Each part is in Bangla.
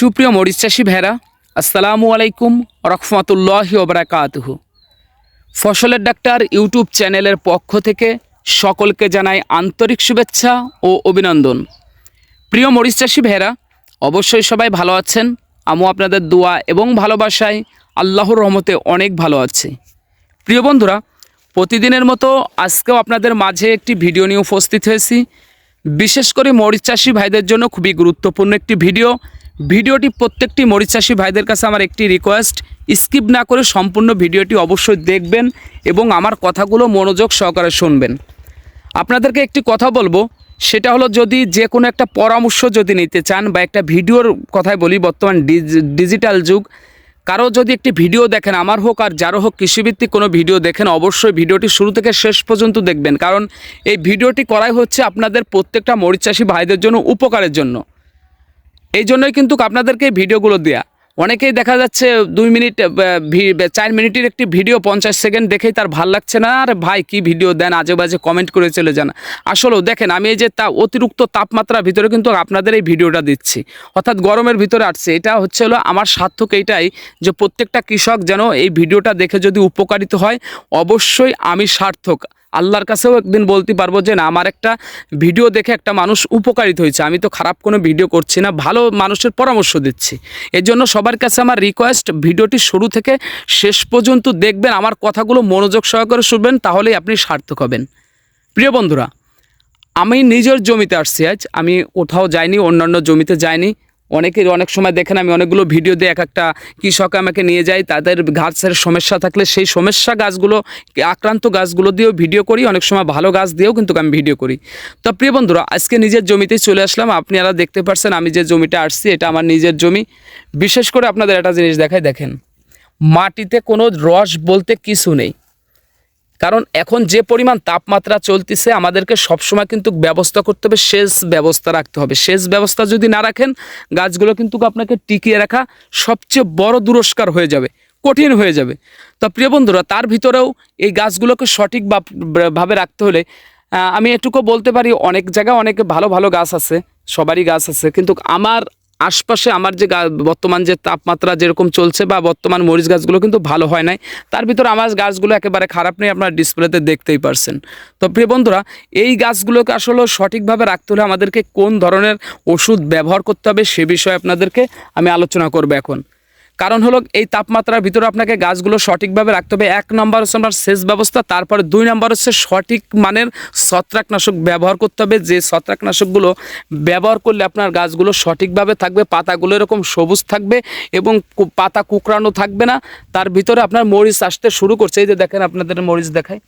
সুপ্রিয় মরিচ চাষি ভেড়া আসসালামু আলাইকুম রহমতুল্লাহি ওবরাকাতহ। ফসলের ডাক্তার ইউটিউব চ্যানেলের পক্ষ থেকে সকলকে জানাই আন্তরিক শুভেচ্ছা ও অভিনন্দন। প্রিয় মরিচ চাষি ভেড়া অবশ্যই সবাই ভালো আছেন। আমু আপনাদের দোয়া এবং ভালোবাসায় আল্লাহর রহমতে অনেক ভালো আছে। প্রিয় বন্ধুরা, প্রতিদিনের মতো আজকেও আপনাদের মাঝে একটি ভিডিও নিয়ে উপস্থিত হয়েছি। বিশেষ করে মরিচ চাষি ভাইদের জন্য খুবই গুরুত্বপূর্ণ একটি ভিডিও। ভিডিওটি প্রত্যেকটি মরিচ চাষি ভাইদের কাছে আমার একটি রিকোয়েস্ট স্কিপ না করে সম্পূর্ণ ভিডিওটি অবশ্যই দেখবেন এবং আমার কথাগুলো মনোযোগ সহকারে শুনবেন। আপনাদেরকে একটি কথা বলব, সেটা হলো যদি যে কোনো একটা পরামর্শ যদি নিতে চান বা একটা ভিডিওর কথাই বলি, বর্তমান ডিজ- ডিজিটাল যুগ, কারও যদি একটি ভিডিও দেখেন, আমার হোক আর যারও হোক কৃষিভিত্তিক কোনো ভিডিও দেখেন, অবশ্যই ভিডিওটি শুরু থেকে শেষ পর্যন্ত দেখবেন। কারণ এই ভিডিওটি করাই হচ্ছে আপনাদের প্রত্যেকটা মরিচ চাষি ভাইদের জন্য উপকারের জন্য। এই জন্যই কিন্তু আপনাদেরকে ভিডিওগুলো দেয়া। অনেকেই দেখা যাচ্ছে দুই মিনিট চার মিনিটের একটি ভিডিও পঞ্চাশ সেকেন্ড দেখেই তার ভালো লাগছে না। আর ভাই, কি ভিডিও দেন, আজে বাজে কমেন্ট করে চলে যান। আসলেও দেখেন, আমি এই যে তা অতিরিক্ত তাপমাত্রার ভিতরে কিন্তু আপনাদের এই ভিডিওটা দিচ্ছি। অর্থাৎ গরমের ভিতরে আসছে। এটা হচ্ছে হলো আমার সার্থক এইটাই যে প্রত্যেকটা কৃষক যেন এই ভিডিওটা দেখে যদি উপকারিত হয়, অবশ্যই আমি সার্থক। আল্লাহর কাছেও একদিন বলতে পারব যে না, আমার একটা ভিডিও দেখে একটা মানুষ উপকারিত হয়েছে। আমি তো খারাপ কোনো ভিডিও করছি না, ভালো মানুষের পরামর্শ দিচ্ছি। এর জন্য সবার কাছে আমার রিকোয়েস্ট ভিডিওটি শুরু থেকে শেষ পর্যন্ত দেখবেন, আমার কথাগুলো মনোযোগ সহকারে শুনবেন, তাহলেই আপনি সার্থক হবেন। প্রিয় বন্ধুরা, আমি নিজের জমিতে আসছি আজ, আমি কোথাও যাইনি, অন্যান্য জমিতে যাইনি। অনেকের অনেক সময় দেখেন আমি অনেকগুলো ভিডিও দিয়ে এক একটা কৃষক আমাকে নিয়ে যাই তাদের গাছের সমস্যা থাকলে সেই সমস্যা গাছগুলো, আক্রান্ত গাছগুলো দিয়েও ভিডিও করি, অনেক সময় ভালো গাছ দিয়েও কিন্তু আমি ভিডিও করি। তো প্রিয় বন্ধুরা, আজকে নিজের জমিতেই চলে আসলাম। আপনারা দেখতে পারছেন আমি যে জমিটা আসছি এটা আমার নিজের জমি। বিশেষ করে আপনাদের একটা জিনিস দেখাই, দেখেন। মাটিতে কোনো রস বলতে কিছু নেই। কারণ এখন যে পরিমাণ তাপমাত্রা চলতেছে, আমাদেরকে সবসময় কিন্তু ব্যবস্থা করতে হবে, সেচ ব্যবস্থা রাখতে হবে। সেচ ব্যবস্থা যদি না রাখেন, গাছগুলো কিন্তু আপনাকে টিকিয়ে রাখা সবচেয়ে বড় দুরস্কার হয়ে যাবে, কঠিন হয়ে যাবে। তো প্রিয় বন্ধুরা, তার ভিতরেও এই গাছগুলোকে সঠিক ভাবে রাখতে হলে আমি এটুকু বলতে পারি, অনেক জায়গায় অনেক ভালো ভালো গাছ আছে, সবারই গাছ আছে, কিন্তু আমার আশপাশে আমার যে বর্তমান যে তাপমাত্রা যেরকম চলছে বা বর্তমান মরিচ গাছগুলো কিন্তু ভালো হয় নাই, তার ভিতরে আমার গাছগুলো একেবারে খারাপ নেই, আপনারা ডিসপ্লেতে দেখতেই পারছেন। তো প্রিয় বন্ধুরা, এই গাছগুলোকে আসলে সঠিকভাবে রাখতে হলে আমাদেরকে কোন ধরনের ওষুধ ব্যবহার করতে হবে সে বিষয়ে আপনাদেরকে আমি আলোচনা করব এখন। কারণ হলো এই তাপমাত্রার ভিতরে আপনাকে গাছগুলো সঠিকভাবে রাখতে হবে। এক নম্বর হচ্ছে আপনার সেচ ব্যবস্থা, তারপরে দুই নম্বর হচ্ছে সঠিক মানের ছত্রাকনাশক ব্যবহার করতে হবে। যে ছত্রাকনাশকগুলো ব্যবহার করলে আপনার গাছগুলো সঠিকভাবে থাকবে, পাতাগুলো এরকম সবুজ থাকবে এবং পাতা কুকরানো থাকবে না। তার ভিতরে আপনার মরিচ আসতে শুরু করছে। এই যে দেখেন, আপনাদের মরিচ দেখায়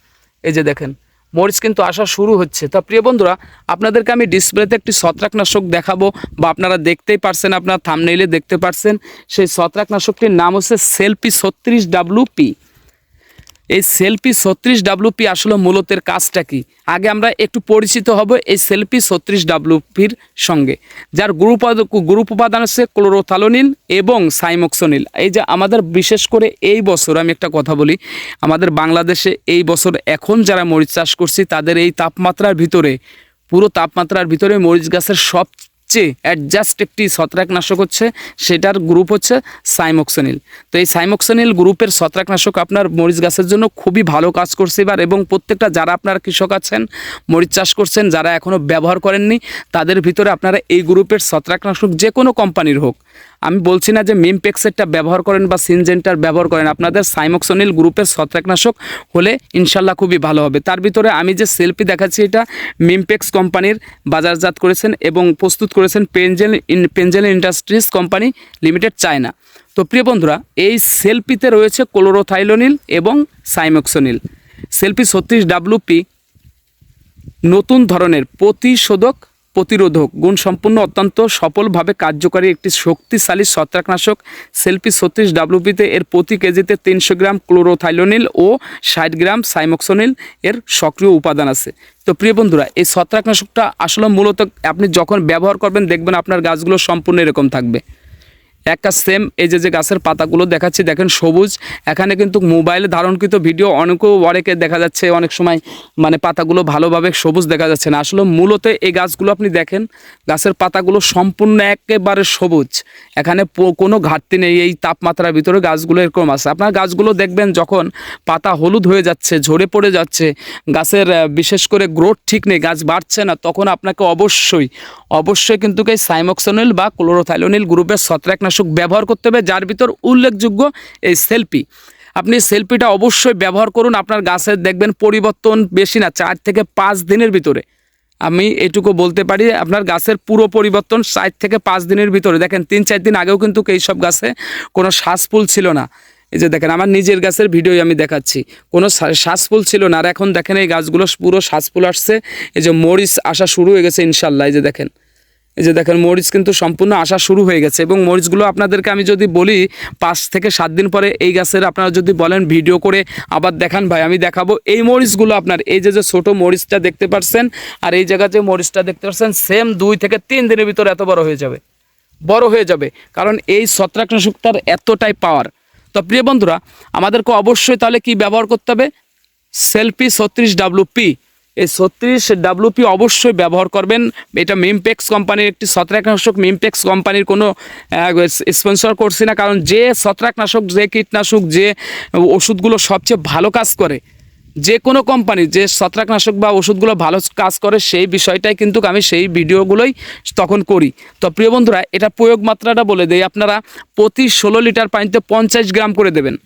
এই যে দেখেন মরিচ কিন্তু আসা শুরু হচ্ছে। তা প্রিয় বন্ধুরা, আপনাদেরকে আমি ডিসপ্লেতে একটি ছত্রাকনাশক দেখাবো বা আপনারা দেখতেই পারছেন, আপনার থামনেইলে দেখতে পারছেন। সেই ছত্রাকনাশকটির নাম হচ্ছে সেলপি ছত্রিশ ডাব্লু পি। এই সেলফি ছত্রিশ ডাব্লুপি আসলে মূলতের কাজটা কি? আগে আমরা একটু পরিচিত হব এই সেলফি ছত্রিশ ডাব্লুপির সঙ্গে, যার গ্রুপ গ্রুপ উপাদান হচ্ছে ক্লোরোথালোনিল এবং সাইমক্সোনিল এই যে আমাদের বিশেষ করে এই বছর, আমি একটা কথা বলি, আমাদের বাংলাদেশে এই বছর এখন যারা মরিচ চাষ করছি, তাদের এই তাপমাত্রার ভিতরে, পুরো তাপমাত্রার ভিতরে মরিচ গাছের সবচেয়ে অ্যাডজাস্ট একটি ছত্রাকনাশক হচ্ছে, সেটার গ্রুপ হচ্ছে সাইমোক্সেনিল। তো এই সাইমোক্সেনিল গ্রুপের ছত্রাকনাশক আপনার মরিচ গাছের জন্য খুবই ভালো কাজ করছে এবার এবং প্রত্যেকটা যারা আপনার কৃষক আছেন, মরিচ চাষ করছেন, যারা এখনও ব্যবহার করেননি, তাদের ভিতরে আপনারা এই গ্রুপের ছত্রাকনাশক যে কোনো কোম্পানির হোক আমি বলছি না যে মিমপেক্সেরটা ব্যবহার করেন বা সিনজেন্টার ব্যবহার করেন। আপনাদের সাইমক্সোনিল গ্রুপের ছত্রাকনাশক হলে ইনশাল্লাহ খুবই ভালো হবে। তার ভিতরে আমি যে সেলফি দেখাচ্ছি, এটা মিমপেক্স কোম্পানির বাজারজাত করেছেন এবং প্রস্তুত করেছেন পেনজেল in, Penzel industries company limited China. তো প্রিয় বন্ধুরা, এই সেলফিতে রয়েছে ক্লোরোথাইলোনিল এবং সাইমক্সোনিল। সেলফি ছত্রিশ ডাব্লুপি নতুন ধরনের প্রতিশোধক প্রতিরোধক গুণসম্পন্ন, অত্যন্ত সফলভাবে কার্যকরী একটি শক্তিশালী ছত্রাকনাশক সেলফি ছত্রিশ ডাব্লুপিতে এর প্রতি কেজিতে তিনশো গ্রাম ক্লোরোথাইলোনিল ও ষাট গ্রাম সাইমক্সোনিল এর সক্রিয় উপাদান আছে। তো প্রিয় বন্ধুরা, এই ছত্রাকনাশকটা আসলে মূলত আপনি যখন ব্যবহার করবেন, দেখবেন আপনার গাছগুলো সম্পূর্ণ এরকম থাকবে। একটা সেম এই যে যে গাছের পাতাগুলো দেখাচ্ছি, দেখেন সবুজ। এখানে কিন্তু মোবাইলে ধারণকৃত ভিডিও অনেকেও অনেকে দেখা যাচ্ছে, অনেক সময় মানে পাতাগুলো ভালোভাবে সবুজ দেখা যাচ্ছে না। আসলে মূলত এই গাছগুলো আপনি দেখেন, গাছের পাতাগুলো সম্পূর্ণ একেবারে সবুজ। এখানে কোনো ঘাটতি নেই, এই তাপমাত্রার ভিতরে গাছগুলো এরকম আছে। আপনার গাছগুলো দেখবেন যখন পাতা হলুদ হয়ে যাচ্ছে, ঝরে পড়ে যাচ্ছে, গাছের বিশেষ করে গ্রোথ ঠিক নেই, গাছ বাড়ছে না, তখন আপনাকে অবশ্যই অবশ্যই কিন্তু এই সাইমক্সোনিল বা ক্লোরোথাইলোনিল গ্রুপের ছত্রাকনাশক ব্যবহার করতে হবে, যার ভিতর উল্লেখযোগ্য এই সেলফি আপনি সেলফিটা অবশ্যই ব্যবহার করুন, আপনার গাছের দেখবেন পরিবর্তন বেশি না, চার থেকে পাঁচ দিনের ভিতরে। আমি এটুকু বলতে পারি, আপনার গাছের পুরো পরিবর্তন চার থেকে পাঁচ দিনের ভিতরে। দেখেন, তিন চার দিন আগেও কিন্তু এই সব গাছে কোনো শ্বাসফুল ছিল না। এই যে দেখেন, আমার নিজের গাছের ভিডিওই আমি দেখাচ্ছি। কোনো শ্বাসফুল ছিল না, আর এখন দেখেন এই গাছগুলো পুরো শ্বাসফুল আসছে। এই যে মরিচ আসা শুরু হয়ে গেছে, ইনশাল্লাহ, এই যে দেখেন। এই যে দেখেন, মরিচ কিন্তু সম্পূর্ণ আসা শুরু হয়ে গেছে এবং মরিচগুলো আপনাদেরকে আমি যদি বলি, পাঁচ থেকে সাত দিন পরে এই গাছের আপনারা যদি বলেন ভিডিও করে আবার দেখান ভাই, আমি দেখাবো। এই মরিচগুলো আপনার, এই যে যে ছোটো মরিচটা দেখতে পাচ্ছেন আর এই জায়গায় যে মরিচটা দেখতে পাচ্ছেন সেম দুই থেকে তিন দিনের ভিতরে এত বড় হয়ে যাবে। বড় হয়ে যাবে। কারণ এই ছত্রাকনাশকটার এতটাই পাওয়ার তো প্রিয় বন্ধুরা, আমাদেরকে অবশ্যই তাহলে কি ব্যবহার করতে হবে? সেলফি ছত্রিশ ডাব্লু-পি এই ছত্রিশ ডাব্লু-পি অবশ্যই ব্যবহার করবেন। এটা মিমপেক্স কোম্পানির একটি ছত্রাকনাশক। মিমপেক্স কোম্পানির কোনো স্পন্সর করছি না। কারণ যে ছত্রাকনাশক, যে কীটনাশক, যে ওষুধগুলো সবচেয়ে ভালো কাজ করে, যে কোনো কোম্পানি, যে ছত্রাকনাশক বা ওষুধগুলো ভালো কাজ করে, সেই বিষয়টাই কিন্তু আমি সেই ভিডিওগুলোই তখন করি। তো প্রিয় বন্ধুরা, এটা প্রয়োগ মাত্রাটা বলে দেই। আপনারা প্রতি ষোলো লিটার পানিতে পঞ্চাশ গ্রাম করে দেবেন।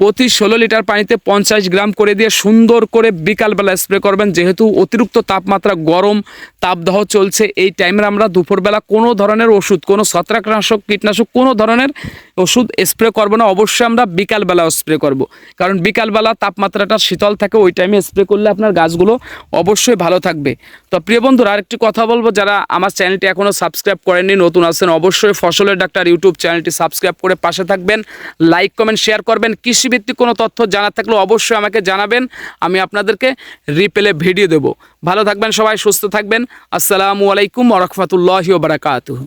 প্রতি ষোলো লিটার পানিতে পঞ্চাশ গ্রাম করে দিয়ে সুন্দর করে বিকালবেলা স্প্রে করবেন। যেহেতু অতিরিক্ত তাপমাত্রা গরম, তাপদাহ চলছে, এই টাইমে আমরা দুপুরবেলা কোনো ধরনের ওষুধ, কোনো ছত্রাকনাশক, কীটনাশক, কোনো ধরনের ওষুধ স্প্রে করব না। অবশ্যই আমরা বিকালবেলা স্প্রে করব। কারণ বিকালবেলা তাপমাত্রাটা শীতল থাকে, ওই টাইমে স্প্রে করলে আপনার গাছগুলো অবশ্যই ভালো থাকবে। তো প্রিয় বন্ধুরা, আরেকটি কথা বলব, যারা আমার চ্যানেলটি এখনও সাবস্ক্রাইব করেননি, নতুন আছেন, অবশ্যই ফসলের ডাক্তার ইউটিউব চ্যানেলটি সাবস্ক্রাইব করে পাশে থাকবেন, লাইক, কমেন্ট, শেয়ার করবেন। কৃষিভিত্তিক কোনো তথ্য জানার থাকলে অবশ্যই আমাকে জানাবেন, আমি আপনাদেরকে রিপেলে ভিডিও দেবো। ভালো থাকবেন সবাই, সুস্থ থাকবেন। আসসালামু আলাইকুম রহমতুল্লাহি বারাকাতুহ।